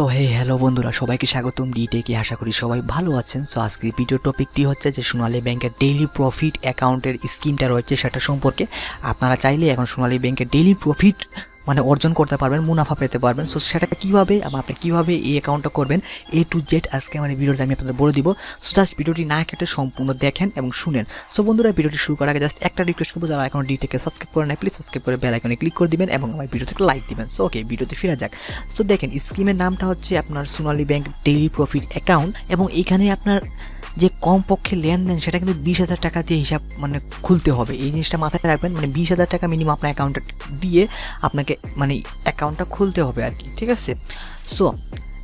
So hey hello বন্ধুরা, সবাইকে স্বাগতম ডিটেকে আশা করি সবাই ভালো আছেন। সো আজকের ভিডিও টপিকটি হচ্ছে যে সোনালী ব্যাংকের ডেইলি প্রফিট অ্যাকাউন্টের স্কিমটা রয়েছে সেটা সম্পর্কে। আপনারা চাইলে এখন সোনালী ব্যাংকের ডেইলি প্রফিট মানে অর্জন করতে পারবেন, মুনাফা পেতে পারবেন। সো সেটা কীভাবে এবং আপনি কীভাবে এই অ্যাকাউন্টটা করবেন এ টু জেড আজকে আমার এই ভিডিওতে আমি আপনাদের বলে দিব। সো জাস্ট ভিডিওটি না কেটে সম্পূর্ণ দেখেন এবং শুনেন। সো বন্ধুরা, ভিডিওটি শুরু করার আগে জাস্ট একটা রিকোয়েস্ট করব, যারা এখন ডিটেকে সাবস্ক্রাইব করে নেয় প্লিজ সাবস্ক্রাইব করে বেল আইকনে ক্লিক করে দিবেন এবং আমার ভিডিওতে একটা লাইক দিবেন। সো ওকে ভিডিওতে ফিরে যাক। সো দেখেন স্কিমের নামটা হচ্ছে আপনার Sonali bank daily profit account এবং এখানে আপনার যে কমপক্ষে লেনদেন, সেটা কিন্তু বিশ হাজার টাকা দিয়ে হিসাব মানে খুলতে হবে। এই জিনিসটা মাথায় রাখবেন মানে বিশ হাজার টাকা মিনিমাম আপনার অ্যাকাউন্টে দিয়ে আপনাকে মানে অ্যাকাউন্টটা খুলতে হবে আর কি, ঠিক আছে? সো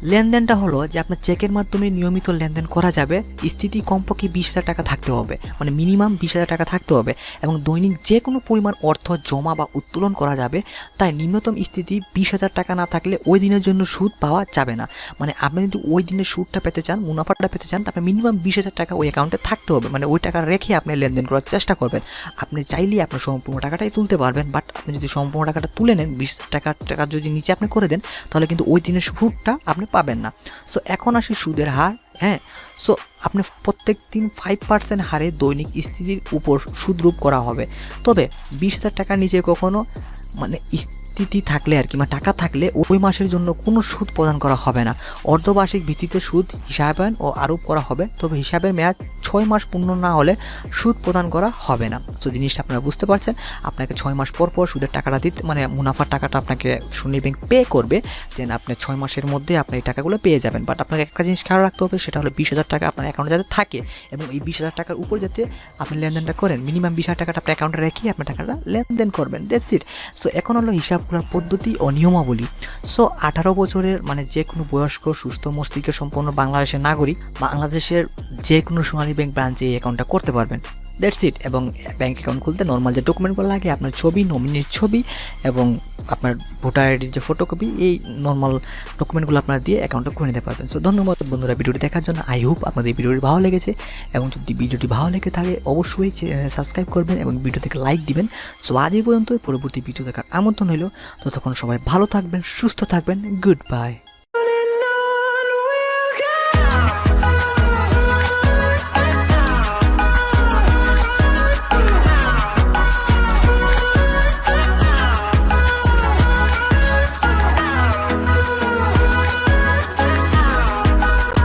লেনদেনটা হলো যে আপনার চেকের মাধ্যমে নিয়মিত লেনদেন করা যাবে। স্থিতি কমপক্ষে বিশ হাজার টাকা থাকতে হবে মানে মিনিমাম বিশ হাজার টাকা থাকতে হবে এবং দৈনিক যে কোনো পরিমাণ অর্থ জমা বা উত্তোলন করা যাবে, তাই নিম্নতম স্থিতি বিশ হাজার টাকা না থাকলে ওই দিনের জন্য সুদ পাওয়া যাবে না। মানে আপনি যদি ওই দিনের সুদটা পেতে চান, মুনাফাটা পেতে চান তাহলে মিনিমাম বিশ হাজার টাকা ওই অ্যাকাউন্টে থাকতে হবে। মানে ওই টাকা রেখে আপনি লেনদেন করার চেষ্টা করবেন। আপনি চাইলেই আপনার সম্পূর্ণ টাকাটাই তুলতে পারবেন বাট আপনি যদি সম্পূর্ণ টাকাটা তুলে নেন বিশ টাকা টাকা যদি নিচে আপনি করে দেন, তাহলে কিন্তু ওই দিনের সুদটা আপনি পাবেন না। সো এখন আসি সুদের হার হ্যাঁ? সো আপনি প্রত্যেক দিন ফাইভ পার্সেন্ট হারে দৈনিক স্থিতির উপর সুদরূপ করা হবে। তবে বিশ হাজার টাকার নিচে কখনো মানে স্থিতি থাকলে আর কি মানে টাকা থাকলে ওই মাসের জন্য কোনো সুদ প্রদান করা হবে না। অর্ধবার্ষিক ভিত্তিতে সুদ হিসাবায়ন ও আরোপ করা হবে। তবে হিসাবের মেয়াদ ছয় মাস পূর্ণ না হলে সুদ প্রদান করা হবে না। তো জিনিসটা আপনারা বুঝতে পারছেন, আপনাকে ছয় মাস পর পর সুদের টাকাটা দিতে মানে মুনাফার টাকাটা আপনাকে সুন্দর ব্যাংক পে করবে দেন আপনি ছয় মাসের মধ্যে আপনি এই টাকাগুলো পেয়ে যাবেন। বাট আপনাকে একটা জিনিস খেয়াল রাখতে হবে, সেটা হলো বিশ হাজার টাকা আপনার অ্যাকাউন্টে যাতে থাকে এবং এই বিশ হাজার টাকার উপর যাতে আপনি লেনদেনটা করেন মিনিমাম বিশ হাজার টাকাটা আপনার অ্যাকাউন্টে রেখে আপনার টাকাটা লেনদেন করবেন। দ্যাটস ইট সো এখন হলো হিসাব করার পদ্ধতি ও নিয়মাবলী। সো আঠারো বছরের মানে যে কোনো বয়স্ক, সুস্থ, মস্তিষ্ক সম্পন্ন বাংলাদেশের নাগরিক, বাংলাদেশের যে কোনো সোনালী ব্রাঞ্চে এই অ্যাকাউন্টটা করতে পারবেন। দ্যাটস ইট এবং ব্যাঙ্ক অ্যাকাউন্ট খুলতে নর্মাল যে ডকুমেন্টগুলো লাগে, আপনার ছবি নমিনির ছবি এবং আপনার ভোটার আইডির যে ফটোকপি এই নর্মাল ডকুমেন্টগুলো আপনারা দিয়ে অ্যাকাউন্টটা খুলে নিতে পারবেন। সো ধন্যবাদ বন্ধুরা ভিডিওটি দেখার জন্য। আই হোপ আপনাদের ভিডিওটি ভালো লেগেছে এবং যদি ভিডিওটি ভালো লেগে থাকে, অবশ্যই সাবস্ক্রাইব করবেন এবং ভিডিও থেকে লাইক দিবেন। সো আজ এই পর্যন্ত পরবর্তী ভিডিও দেখার আমন্ত্রণ হলো ততক্ষণ সবাই ভালো থাকবেন, সুস্থ থাকবেন। Good bye